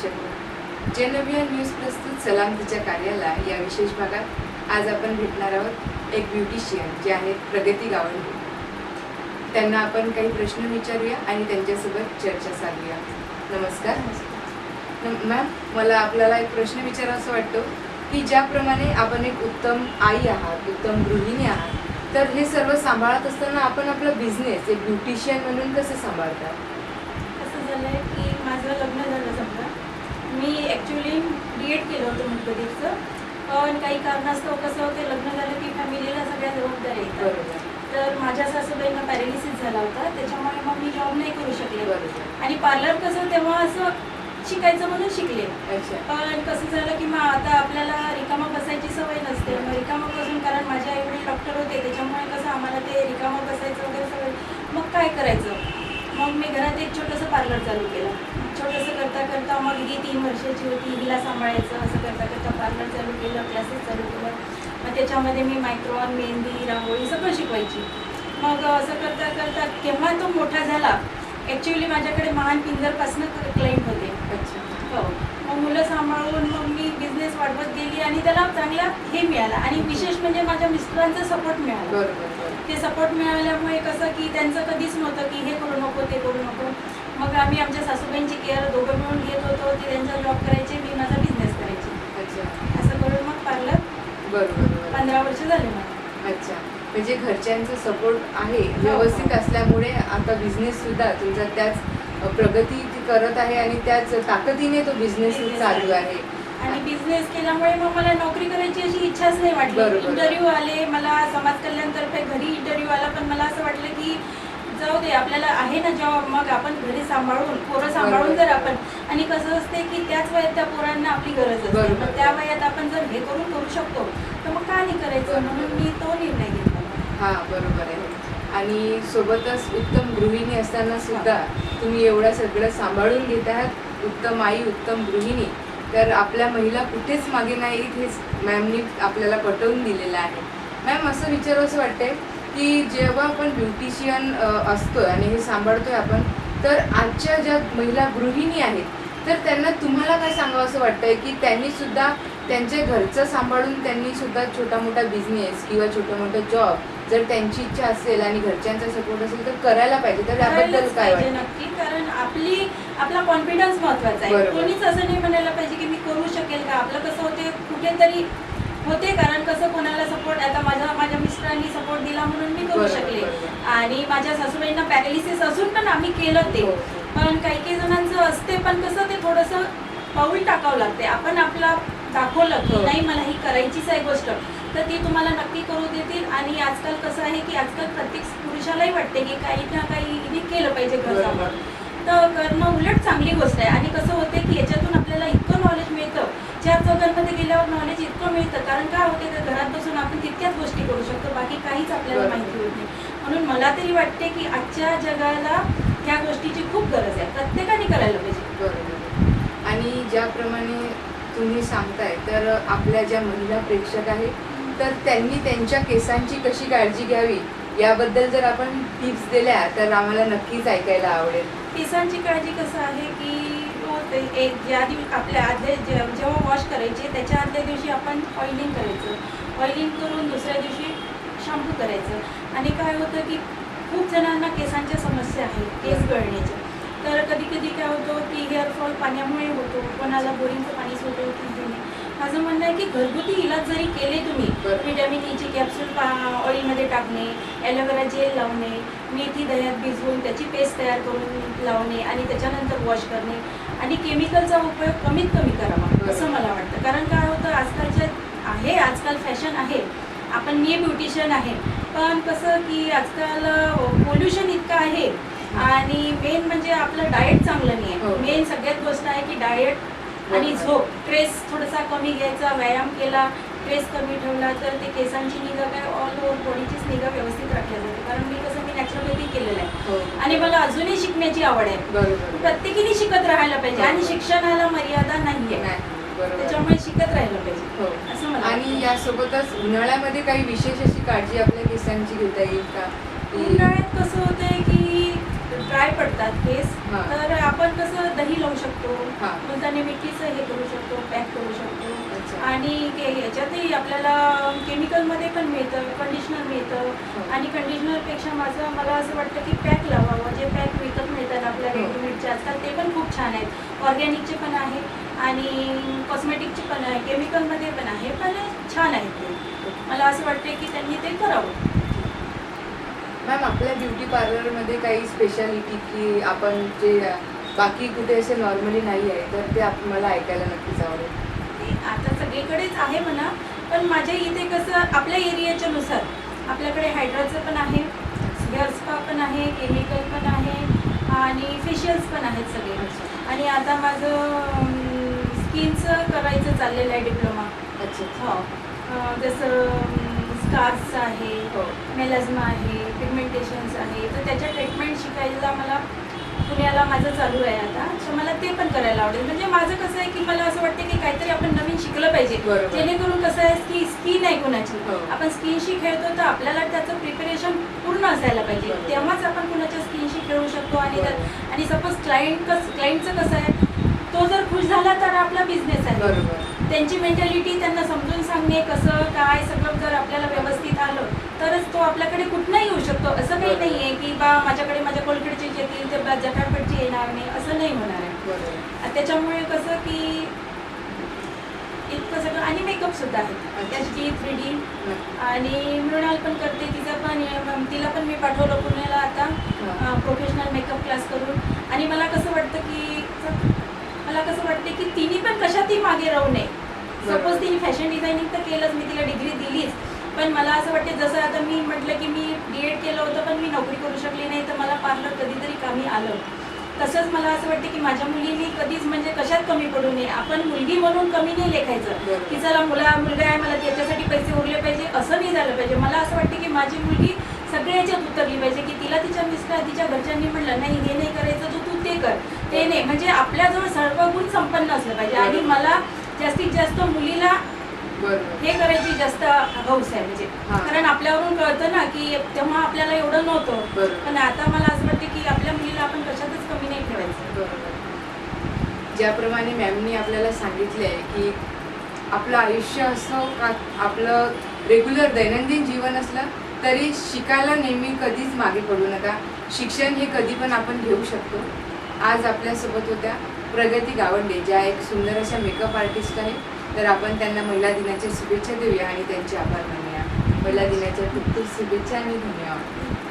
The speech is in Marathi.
प्रेक्षक. जनअभियान न्यूज प्रस्तुत सलाम तिच्या कार्याला या विशेष भागात आज आपण भेटणार आहोत एक ब्युटिशियन जे आहेत प्रगती गावंडे. त्यांना आपण काही प्रश्न विचारूया आणि त्यांच्यासोबत चर्चा साधूया. नमस्कार. नम- मॅम मला आपल्याला एक प्रश्न विचारावा वाटतो की ज्याप्रमाणे आपण एक उत्तम आई आहात उत्तम गृहिणी आहात तर हे सर्व सांभाळत असताना आपण आपला बिझनेस एक ब्युटिशियन म्हणून कसं सांभाळता? असं झालं आहे की माझं लग्न झालं मी ॲक्च्युली बी एड केलं होतं मुंबईचं पण काही कारणास्तव कसं होतं लग्न झालं की फॅमिलीला सगळ्या जबाबदाऱ्या येतात. तर माझ्या सासूबाईंना पॅरेलिसिस झाला होता. त्याच्यामुळे मग मी जॉब नाही करू शकले. बरोबर. आणि पार्लर कसं तेव्हा असं शिकायचं म्हणून शिकले. पण कसं झालं की मग आता आपल्याला रिकामा बसायची सवय नसते. मग रिकामा बसून कारण माझे आई वडील डॉक्टर होते. त्याच्यामुळे कसं आम्हाला ते रिकामा बसायचं वगैरे सवय मग काय करायचं? मग मी घरात एक छोटंसं पार्लर चालू केलं. छोटंसं करता करता मग ही तीन वर्षाची होती हिला सांभाळायचं असं करता करता पार्लर चालू केलं क्लासेस चालू केलं. मग त्याच्यामध्ये मी मायक्रॉन मेहंदी रांगोळी सगळं शिकवायची. मग असं करता करता केव्हा तो मोठा झाला ॲक्च्युली माझ्याकडे महान पिंजरपासनं क्लाइंट होते. अच्छा. हो. मग मुलं सांभाळून मग मी बिझनेस वाढवत गेली आणि त्याला चांगला हे मिळाला. आणि विशेष म्हणजे माझ्या मिस्टरांचा सपोर्ट मिळाला. ते सपोर्ट मिळाल्यामुळे कसं की त्यांचं कधीच नव्हतं की हे करू नको ते करू नको. मग आम्ही आमच्या सासूबाईंची केअर दोघं मिळून घेत होतो. ते त्यांचा जॉब करायचे मी माझा बिझनेस करायचे. अच्छा. असं करून मग पार्लर बरोबर पंधरा वर्ष झाले मला. अच्छा. म्हणजे घरच्यांचा सपोर्ट आहे व्यवस्थित असल्यामुळे आता बिझनेस सुद्धा तुमचा त्याच प्रगती करत आहे आणि त्याच ताकदीने तो बिझनेस चालू आहे. आणि बिझनेस केल्यामुळे मग मला नोकरी करायची अशी इच्छाच नाही वाटली. इंटरव्ह्यू आले मला समाज कल्याणतर्फे घरी इंटरव्ह्यू आला पण मला असं वाटलं की जाऊ दे आपल्याला आहे ना जॉब मग आपण घरी सांभाळून पोरं सांभाळून. जर आपण आणि कसं असते की त्याच वयात त्या पोरांना आपली गरज असते. मग त्या वयात आपण जर हे करून करू शकतो तर मग का नाही करायचं. म्हणून मी तो निर्णय घेतला हा बरोबर आहे आणि सोबतच उत्तम गृहिणी असताना सुद्धा तुम्ही एवढं सगळं सांभाळून घेत आहात उत्तम आई उत्तम गृहिणी तर आपल्या महिला कुठेच मागे नाहीत हेच मॅमनी आपल्याला पटवून दिलेलं आहे. मॅम असं विचारू असं की जेव्हा आपण ब्युटिशियन असतो आणि हे सांभाळतोय आपण तर आजच्या ज्या महिला गृहिणी आहेत तर त्यांना तुम्हाला काय सांगावं असं वाटतंय की त्यांनी सुद्धा त्यांच्या घरचं सांभाळून त्यांनी सुद्धा छोटा मोठा बिझनेस किंवा छोटा मोठा जॉब जर त्यांची इच्छा असेल आणि घरच्यांचा सपोर्ट असेल तर करायला पाहिजे. तर याबद्दल करायलाच काय नक्की. कारण आपली आपला कॉन्फिडन्स महत्त्वाचा आहे. कोणीच असं नाही म्हणायला पाहिजे की मी करू शकेल का? आपलं कसं होते कुठेतरी होते कारण कसं कोणाला सपोर्ट आता माझ्या माझ्या मिस्टरांनी सपोर्ट दिला म्हणून मी करू शकले. आणि माझ्या सासूबाईंना पॅरालिसिस असून पण आम्ही केलं ते. हो. पण काही काही जणांचं असते पण कसं ते थोडंसं पाऊल टाकावं लागते आपण आपला दाखवलं की. नाही मला ही करायचीच आहे गोष्ट. तर ती तुम्हाला नक्की करू देतील. आणि आजकाल कसं आहे की आजकाल प्रत्येक पुरुषालाही वाटते की काही ना काही केलं पाहिजे घर बरोबर. सांभाळून तर करणं उलट चांगली गोष्ट आहे. आणि कसं होते की याच्यातून आपल्याला इतकं नॉलेज मिळतं. चार चौघांमध्ये गेल्यावर नॉलेज इतकं मिळतं. कारण काय होते का? घरात बसून आपण तितक्याच गोष्टी करू शकतो. बाकी काहीच आपल्याला. माहिती होत नाही. म्हणून मला तरी वाटते की आजच्या जगाला ह्या गोष्टीची खूप गरज आहे. प्रत्येकाने करायला पाहिजे. बरोबर. आणि ज्याप्रमाणे तुम्ही सांगताय तर आपल्या ज्या महिला प्रेक्षक आहेत तर त्यांनी त्यांच्या केसांची कशी काळजी घ्यावी याबद्दल जर आपण टिप्स दिल्या तर आम्हाला नक्कीच ऐकायला आवडेल. केसांची काळजी कसं आहे की एक ज्या दिवशी आपल्या आदल्या जे- जेव्हा वॉश करायचे त्याच्या आदल्या दिवशी आपण ऑइलिंग करायचं. ऑइलिंग करून दुसऱ्या दिवशी शॅम्पू करायचं. आणि काय होतं की खूप जणांना केसांच्या समस्या आहेत केस गळण्याच्या. तर कधी कधी काय होतं की हेअरफॉल पाण्यामुळे होतो कोणाला बोरिंगचं पाणी नाही. माझं म्हणणं आहे की घरगुती इलाज जरी केले तुम्ही. विटॅमिन ईची कॅप्सूल ऑइलमध्ये टाकणे ॲलोवेरा जेल लावणे मेथी दह्यात भिजवून त्याची पेस्ट तयार करून लावणे आणि त्याच्यानंतर वॉश करणे आणि केमिकलचा उपयोग कमीत कमी करावा. असं मला वाटतं कारण काय होतं आजकालच्या आहे आजकाल फॅशन आहे आपण मी ब्युटिशियन आहे पण कसं की आजकाल पोल्युशन इतकं आहे आणि मेन म्हणजे आपलं डाएट चांगलं नाही हो. आहे मेन सगळ्यात गोष्ट आहे की डाएट आणि. झोप. स्ट्रेस थोडासा कमी घ्यायचा व्यायाम केला स्ट्रेस कमी ठेवला तर ते केसांची निगा काय ऑल ओव्हर बॉडीचीच निगा व्यवस्थित राखल्या जाते. कारण मी कसं मी नॅचरोपॅथी केलेलं आहे. हो. आणि मला अजूनही शिकण्याची आवड आहे. प्रत्येकीने शिकत राहायला पाहिजे आणि. शिक्षणाला मर्यादा नाही. आहे त्याच्यामुळे शिकत राहायला पाहिजे. हो. असं मला आणि. यासोबतच उन्हाळ्यामध्ये काही विशेष अशी काळजी आपल्या केसांची घेता येईल का उन्हाळ्यात कसं होतंय की पडतात केस हा. तर आपण कसं दही लावू शकतो हा. मुलतानी मिठीचं हे करू शकतो पॅक करू शकतो अच्छा. आणि के- ह्याच्यातही आपल्याला केमिकलमध्ये पण मिळतं कंडिशनर मिळतं हो. आणि कंडिशनरपेक्षा माझं मला असं वाटतं की पॅक लावावं जे पॅक विकत मिळतात आपल्या हो. रेडीमेडचे आजकाल ते पण खूप छान आहेत ऑर्गॅनिकचे पण आहे आणि कॉस्मेटिकचे पण आहे केमिकलमध्ये पण आहे पण छान आहेत ते मला असं वाटतं की त्यांनी ते करावं आपल्या ब्युटी पार्लरमध्ये काही स्पेशालिटी की आपण जे बाकी कुठे असे नॉर्मली नाही आहे तर ते आप- मला ऐकायला नक्कीच आवडेल. ते आता सगळीकडेच आहे म्हणा पण माझ्या इथे कसं आपल्या एरियाच्या नुसार. आपल्याकडे हायड्राचं पण आहे हेअर स्पा पण आहे केमिकल पण आहे आणि फेशियल्स पण आहेत सगळे. आणि आता माझं स्किनचं करायचं चाललेलं आहे डिप्लोमा अच्छा. हो. जसं स्कार्स आहे हो. मेलाझमा आहे पिगमेंटेशन्स आहे. तर त्याच्या ट्रीटमेंट शिकायला मला पुण्याला माझं चालू आहे आता. तर मला ते पण करायला आवडेल. म्हणजे माझं कसं आहे की मला असं वाटतं की काहीतरी आपण नवीन शिकलं पाहिजे. बरोबर. जेणेकरून कसं आहे की स्किन आहे कोणाची. हो. आपण स्किनशी खेळतो तर आपल्याला त्याचं प्रिपरेशन पूर्ण असायला पाहिजे. तेव्हाच आपण कुणाच्या स्किनशी खेळू शकतो आणि आणि सपोज क्लायंट कस क्लायंटचं कसं आहे तो जर खुश झाला तर आपला बिझनेस आहे. बरोबर. त्यांची मेंटॅलिटी त्यांना समजून सांगणे कसं काय सगळं जर आपल्याला व्यवस्थित आलं तरच तो आपल्याकडे कुठनंही येऊ शकतो असं काही नाही आहे की बा माझ्याकडे माझ्या कोलकडचे येतील ते बा जटाकडचे येणार नाही असं नाही होणार आहे त्याच्यामुळे कसं की इतकं सगळं आणि मेकअप सुद्धा आहे. त्याची थ्री डी. आणि मृणाल पण करते तिचं पण तिला पण मी पाठवलं पुण्याला आता. प्रोफेशनल मेकअप क्लास करून आणि मला कसं वाटतं की मला कसं वाटते की तिने पण कशातही मागे राहू नये. सपोज तिने फॅशन डिझायनिंग तर केलंच मी तिला डिग्री दिलीच. पण मला असं वाटते जसं आता मी म्हटलं की मी डी एड केलं होतं पण मी नोकरी करू शकली नाही तर मला पार्लर कधीतरी कामी आलं. तसंच मला असं वाटतं की माझ्या मुलीने कधीच म्हणजे कशात कमी पडू नये. आपण मुलगी म्हणून कमी नाही लेखायचं. की चला मुला मुलगा आहे मला त्याच्यासाठी पैसे उरले पाहिजे असं नाही झालं पाहिजे. मला असं वाटतं की माझी मुलगी सगळ्या याच्यात उतरली पाहिजे की तिला तिच्या मिस्टर तिच्या घरच्यांनी म्हणलं नाही हे नाही करायचं तर तू ते कर. ते नाही. म्हणजे आपल्याजवळ सर्व गुण संपन्न असलं पाहिजे. आणि. मला जास्तीत जास्त मुलीला हे करायची जास्त हौस आहे म्हणजे. कारण आपल्यावरून कळतं ना की तेव्हा आपल्याला एवढं नव्हतं. पण आता मला असं वाटतं की आपल्या मुलीला आपण कशातच कमी नाही ठेवायचं. ज्याप्रमाणे मॅमनी आपल्याला सांगितले आहे की आपलं आयुष्य असो का आपलं रेग्युलर दैनंदिन जीवन असलं तरी शिकायला नेहमी कधीच मागे पडू नका. शिक्षण हे कधी पण आपण घेऊ शकतो. आज आपल्यासोबत होत्या प्रगती गावंडे ज्या एक सुंदर अशा मेकअप आर्टिस्ट आहे तर आपण त्यांना महिला दिनाच्या शुभेच्छा देऊया आणि त्यांचे आभार मानूया. महिला दिनाच्या खूप खूप शुभेच्छा आणि धन्यवाद.